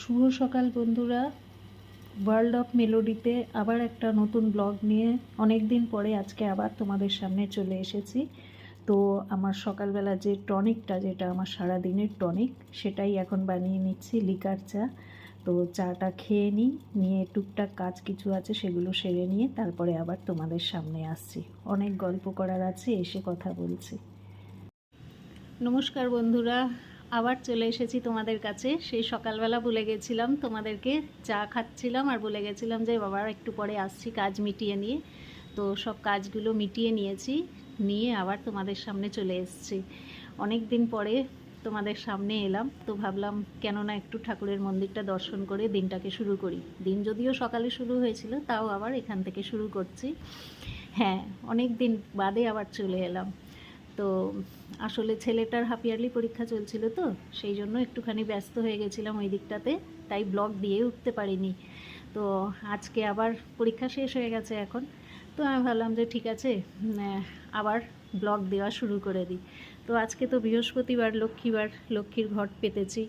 শুভ সকাল বন্ধুরা। World of মেলোডিতে আবার একটা নতুন ব্লগ নিয়ে অনেক দিন পরে আজকে আবার তোমাদের সামনে চলে এসেছি। তো আমার সকালবেলা যে টনিকটা, যেটা আমার সারা দিনের টনিক, সেটাই এখন বানিয়ে নিচ্ছি, লিকার চা। তো চাটা খেয়ে নিই, নিয়ে টুকটাক কাজ কিছু আছে সেগুলো সেরে নিয়ে তারপরে আবার তোমাদের সামনে আসছি। অনেক গল্প করার আছে, এসে কথা বলছি। নমস্কার বন্ধুরা আবার চলে এসেছি তোমাদের কাছে। সেই সকালবেলা বলে গেছিলাম তোমাদেরকে চা খাচ্ছিলাম আর বলে গেছিলাম যে বাবার একটু পরে আসছি কাজ মিটিয়ে নিয়ে। তো সব কাজগুলো মিটিয়ে নিয়েছি, নিয়ে আবার তোমাদের সামনে চলে এসেছি। অনেক দিন পরে তোমাদের সামনে এলাম, তো ভাবলাম কেননা একটু ঠাকুরের মন্দিরটা দর্শন করে দিনটাকে শুরু করি। দিন যদিও সকালে শুরু হয়েছিল, তাও আবার এখান থেকে শুরু করছি। হ্যাঁ অনেক দিন বাদে আবার চলে এলাম। তো আসলে ছেলেটার হাফ ইয়ারলি পরীক্ষা চলছিল তো, সেই জন্য একটুখানি ব্যস্ত হয়ে গেছিলাম ওই দিকটাতে, তাই ব্লগ দিয়ে উঠতে পারিনি। তো আজকে আবার পরীক্ষা শেষ হয়ে গেছে এখন। তো আমি ভাবলাম যে ঠিক আছে আবার ব্লগ দেওয়া শুরু করে দিই। তো আজকে তো বৃহস্পতিবার, লক্ষ্মীবার, লক্ষ্মীর ঘট পেতেছি।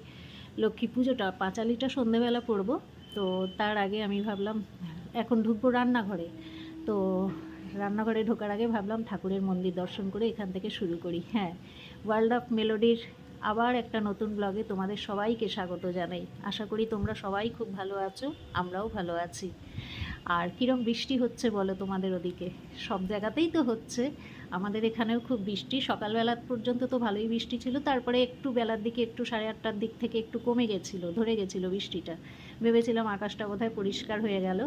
লক্ষ্মী পুজোটা, পাঁচালিটা সন্ধেবেলা পড়ব। তো তার আগে আমি ভাবলাম, এখন ঢুকবো রান্নাঘরে। তো রান্নাঘরে ঢোকার আগে ভাবলাম ঠাকুরের মন্দির দর্শন করে এখান থেকে শুরু করি। হ্যাঁ ওয়ার্ল্ড অফ মেলোডির আবার একটা নতুন ব্লগে তোমাদের সবাইকে স্বাগত জানাই। আশা করি তোমরা সবাই খুব ভালো আছো, আমরাও ভালো আছি। আর কীরকম বৃষ্টি হচ্ছে বলো তোমাদের ওদিকে? সব জায়গাতেই তো হচ্ছে। আমাদের এখানেও খুব বৃষ্টি। সকালবেলা পর্যন্ত তো ভালোই বৃষ্টি ছিল, তারপরে একটু বেলার দিকে একটু সাড়ে আটটার দিক থেকে একটু কমে গেছিল, ধরে গেছিল বৃষ্টিটা। ভেবেছিলাম আকাশটা বোধহয় পরিষ্কার হয়ে গেল।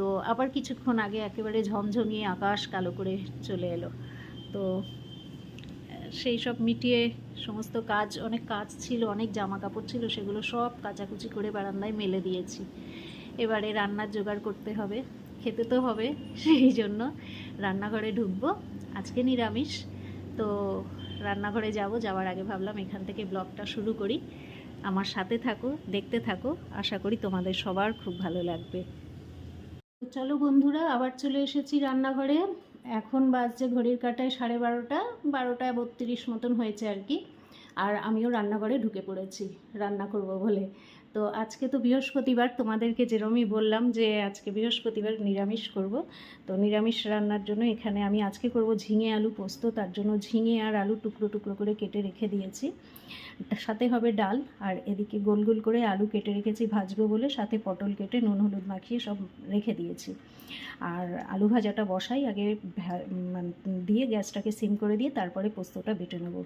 তো আবার কিছুক্ষণ আগে একেবারে ঝমঝমিয়ে আকাশ কালো করে চলে এলো। তো সেই সব মিটিয়ে সমস্ত কাজ, অনেক কাজ ছিল, অনেক জামা কাপড় ছিল, সেগুলো সব কাচাকুচি করে বারান্দায় মেলে দিয়েছি। এবারে রান্নার জোগাড় করতে হবে, খেতে তো হবে, সেই জন্য রান্নাঘরে ঢুকবো। আজকে নিরামিষ, তো রান্নাঘরে যাব, যাওয়ার আগে ভাবলাম এখান থেকে ব্লগটা শুরু করি। আমার সাথে থাকো, দেখতে থাকো, আশা করি তোমাদের সবার খুব ভালো লাগবে। চলো বন্ধুরা, আবার চলে এসেছি রান্নাঘরে। এখন বাজছে ঘড়ির কাটায় সাড়ে বারোটা, বারোটায় বত্রিশ মতন হয়েছে আর কি। আর আমিও রান্নাঘরে ঢুকে পড়েছি, রান্না করব বলে। তো আজকে তো বৃহস্পতিবার, তোমাদেরকে যেরমই বললাম যে আজকে বৃহস্পতিবার নিরামিষ করব। তো নিরামিষ রান্নার জন্য এখানে আমি আজকে করব ঝিঙে আলু পোস্ত, তার জন্য ঝিঙে আর আলু টুকরো টুকরো করে কেটে রেখে দিয়েছি। সাথে হবে ডাল, আর এদিকে গোল গোল করে আলু কেটে রেখেছি ভাজবো বলে, সাথে পটল কেটে নুন, হলুদ মাখিয়ে সব রেখে দিয়েছি। আর আলু ভাজাটা বসাই, আগে দিয়ে গ্যাসটাকে সিম করে দিয়ে তারপরে পোস্তটা বেটে নেব।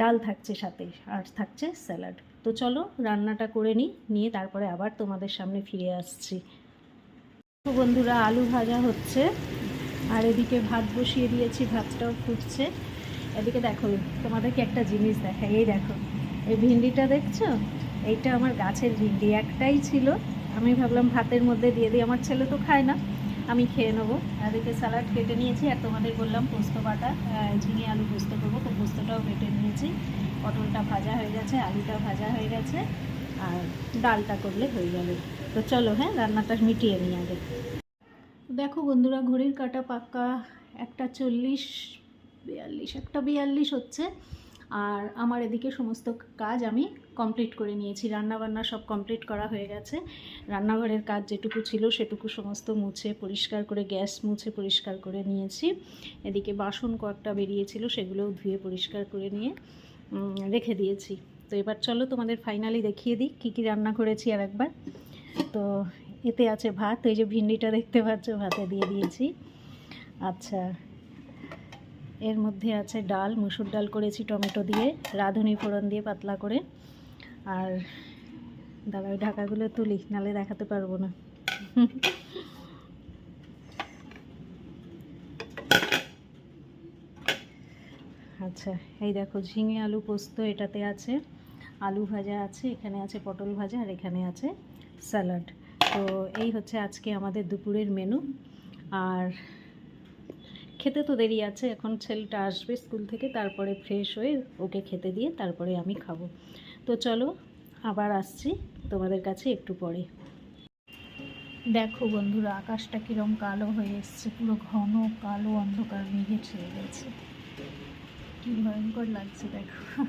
ডাল থাকছে সাথে, আর থাকছে স্যালাড। তো চলো রান্নাটা করে নিই, নিয়ে তারপরে আবার তোমাদের সামনে ফিরে আসছি। বন্ধুরা, আলু ভাজা হচ্ছে। আর এদিকে ভাত বসিয়ে দিয়েছি, ভাতটাও ফুটছে। এদিকে দেখো, তোমাদেরকে একটা জিনিস দেখাই। এই দেখো, এই ভিন্ডিটা দেখছ? এইটা আমার গাছের ভিন্ডি, একটাই ছিল। আমি ভাবলাম ভাতের মধ্যে দিয়ে দিই, আমার ছেলে তো খায় না। আমি খেয়ে নেব। এদিকে স্যালাড কেটে নিয়েছি, আর তোমাদের বললাম পোস্ত বাটা ঝিঙে আলু পোস্ত করব। তো পোস্তটাও কেটে নিয়েছি। পটলটা ভাজা হয়ে গেছে, আলুটা ভাজা হয়ে গেছে, আর ডালটা করলে হয়ে যাবে। তো চলো হ্যাঁ রান্নাটা মিটিয়ে নিই আগে। দেখো বন্ধুরা, ঘড়ির কাটা পাক্কা একটা চল্লিশ, বিয়াল্লিশ, একটা বিয়াল্লিশ হচ্ছে। আর আমার এদিকে সমস্ত কাজ আমি কমপ্লিট করে নিয়েছি। রান্না বান্না সব কমপ্লিট করা হয়ে গেছে। রান্নাঘরের কাজ যেটুকু ছিল সেটুকু সমস্ত মুছে, পরিষ্কার করে, গ্যাস মুছে, পরিষ্কার করে নিয়েছি। এদিকে বাসন কয়েকটা বেরিয়েছিল, সেগুলোও ধুয়ে পরিষ্কার করে নিয়ে রেখে দিয়েছি। তো এবার চলো তোমাদের ফাইনালি দেখিয়ে দিই কী কী রান্না করেছি আর একবার। তো এতে আছে ভাত, এই যে ভিন্ডিটা দেখতে পাচ্ছ, ভাতে দিয়ে দিয়েছি। আচ্ছা এর মধ্যে আছে ডাল, মুসুর ডাল করেছি টমেটো দিয়ে, রাঁধুনি ফোড়ন দিয়ে পাতলা করে। আর দাঁড়াই ঢাকাগুলো তুলি, নালে দেখাতে পারব না। আচ্ছা এই দেখো ঝিঙে আলু পোস্ত এটাতে আছে, আলু ভাজা আছে, এখানে আছে পটল ভাজা আর এখানে আছে স্যালাড। তো এই হচ্ছে আজকে আমাদের দুপুরের মেনু। আর খেতে তো দেরি আছে, এখন ছেলেটা আসবে স্কুল থেকে, তারপরে ফ্রেশ হয়ে ওকে খেতে দিয়ে তারপরে আমি খাব। তো চলো, আবার আসছি তোমাদের কাছে একটু পরে। দেখো বন্ধুরা, আকাশটা কিরম কালো হয়ে এসছে, পুরো ঘন কালো অন্ধকার মেঘে ছেয়ে গেছে। কি ভয়ঙ্কর লাগছে দেখো।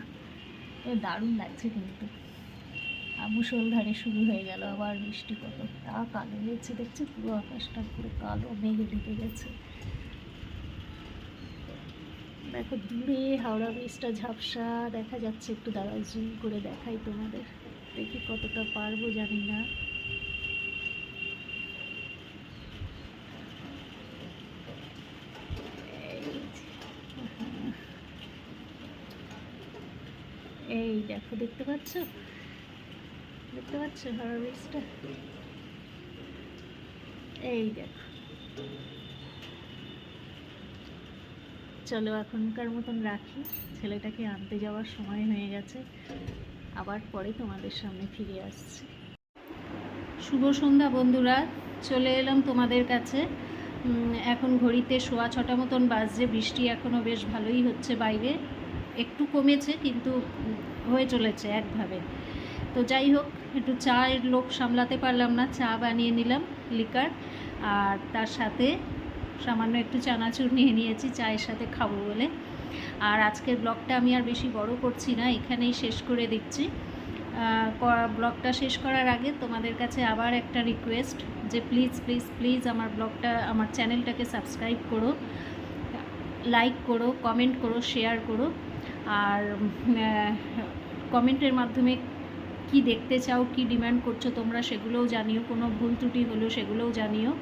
এ দারুণ লাগছে কিন্তু। আর মুষলধারে শুরু হয়ে গেল আবার বৃষ্টি কতটা কালো হয়েছে দেখছি, পুরো আকাশটা পুরো কালো, মেঘে ঢেকে গেছে। দেখো দূরে হাওড়া ব্রিজটা ঝাপসা দেখা যাচ্ছে, একটু দাঁড়াও জুম করে দেখাই তোমাদের। দেখি কতটা পারব জানি না। এই দেখো, দেখতে পাচ্ছ? দেখতে পাচ্ছ হাওড়া ব্রিজটা এই দেখো। চলো, এখনকার মতন রাখি। ছেলেটাকে আনতে যাওয়ার সময় হয়ে গেছে। আবার পরে তোমাদের সামনে ফিরে আসছি। শুভ সন্ধ্যা, বন্ধুরা। চলে এলাম তোমাদের কাছে। এখন ঘড়িতে সোয়া ছটা মতন বাজছে। বৃষ্টি এখনও বেশ ভালোই হচ্ছে বাইরে। একটু কমেছে কিন্তু হয়ে চলেছে একভাবে। তো যাই হোক, একটু চায়ের লোক সামলাতে পারলাম না, চা বানিয়ে নিলাম লিকার, আর তার সাথে সামান্য একটু চানাচুর নিয়ে নিয়েছি, চায়ের সাথে খাব বলে। আর আজকের ব্লগটা আমি আর বেশি বড় করছি না, এখানেই শেষ করে দিচ্ছি। ব্লগটা শেষ করার আগে তোমাদের কাছে আবার একটা রিকোয়েস্ট যে প্লিজ প্লিজ প্লিজ আমার ব্লগটা, আমার চ্যানেলটাকে সাবস্ক্রাইব করো লাইক করো কমেন্ট করো শেয়ার করো। আর কমেন্টের মাধ্যমে কি দেখতে চাও, কি ডিমান্ড করছ তোমরা সেগুলোও জানিও, কোনো ভুল ত্রুটি হলো সেগুলোও জানিও।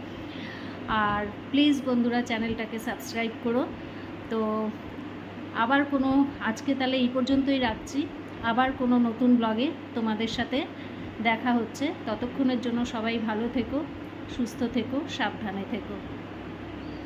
আর প্লিজ বন্ধুরা চ্যানেলটাকে সাবস্ক্রাইব করো। তো আবার কোনো, আজকে তাহলে এই পর্যন্তই রাখছি। আবার কোনো নতুন ব্লগে তোমাদের সাথে দেখা হচ্ছে। ততক্ষণের জন্য সবাই ভালো থেকো, সুস্থ থেকো, সাবধানে থেকো।